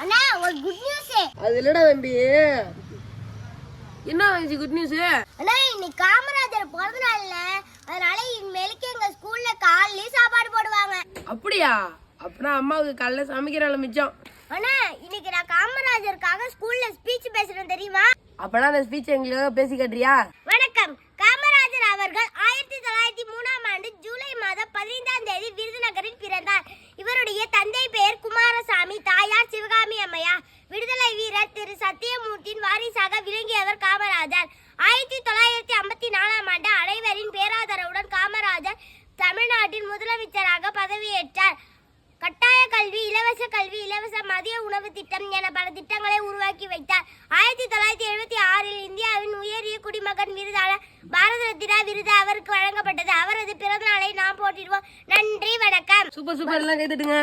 அண்ணா ஒரு good news அது இல்லடா தம்பி. என்ன ஆச்சு குட் நியூஸ் அண்ணா இன்னைக்கு காமராஜர் பிறந்த நாள்ல. அதனால இனிமேலுக்கு எங்க ஸ்கூல்ல காலையில சாப்பாடு போடுவாங்க. அப்படியா? அப்படின்னா அம்மாவுக்கு காலைல சமைக்கிறாள் மிச்சம். அண்ணா இன்னைக்கு நான் காமராஜருக்காக ஸ்கூல்ல ஸ்பீச் பேசுறேன் தெரியுமா? அப்பனா அந்த ஸ்பீச் எங்களுக்காக பேசி காட்டுறியா? வணக்கம். காமராஜர் அவர்கள் ஆயிரத்தி தொள்ளாயிரத்தி மூணாம் ஆண்டு ஜூலை மாதம் பதினைந்தாம் தேதி விருதுநகரில் பிறந்தார். விடுதலை திரு சத்தியமூர்த்தியின் வாரிசாக விளங்கியவர் காமராஜர். ஆயிரத்தி தொள்ளாயிரத்தி ஐம்பத்தி நாலாம் ஆண்டு அனைவரின் பேராதரவுடன் காமராஜர் தமிழ்நாட்டின் முதலமைச்சராக பதவியேற்றார். கட்டாய கல்வி இலவச கல்வி இலவச மதிய உணவு திட்டம் என பல திட்டங்களை உருவாக்கி வைத்தார். ஆயிரத்தி தொள்ளாயிரத்தி எழுபத்தி ஆறில் இந்தியாவின் உயரிய குடிமகன் விருதான பாரத ரத்னா விருது அவருக்கு வழங்கப்பட்டது. அவரது பிறந்த நாளை நாம் போற்றிடுவோம். நன்றி வணக்கம். Super super. எல்லாம் கேட்டுட்டுங்க.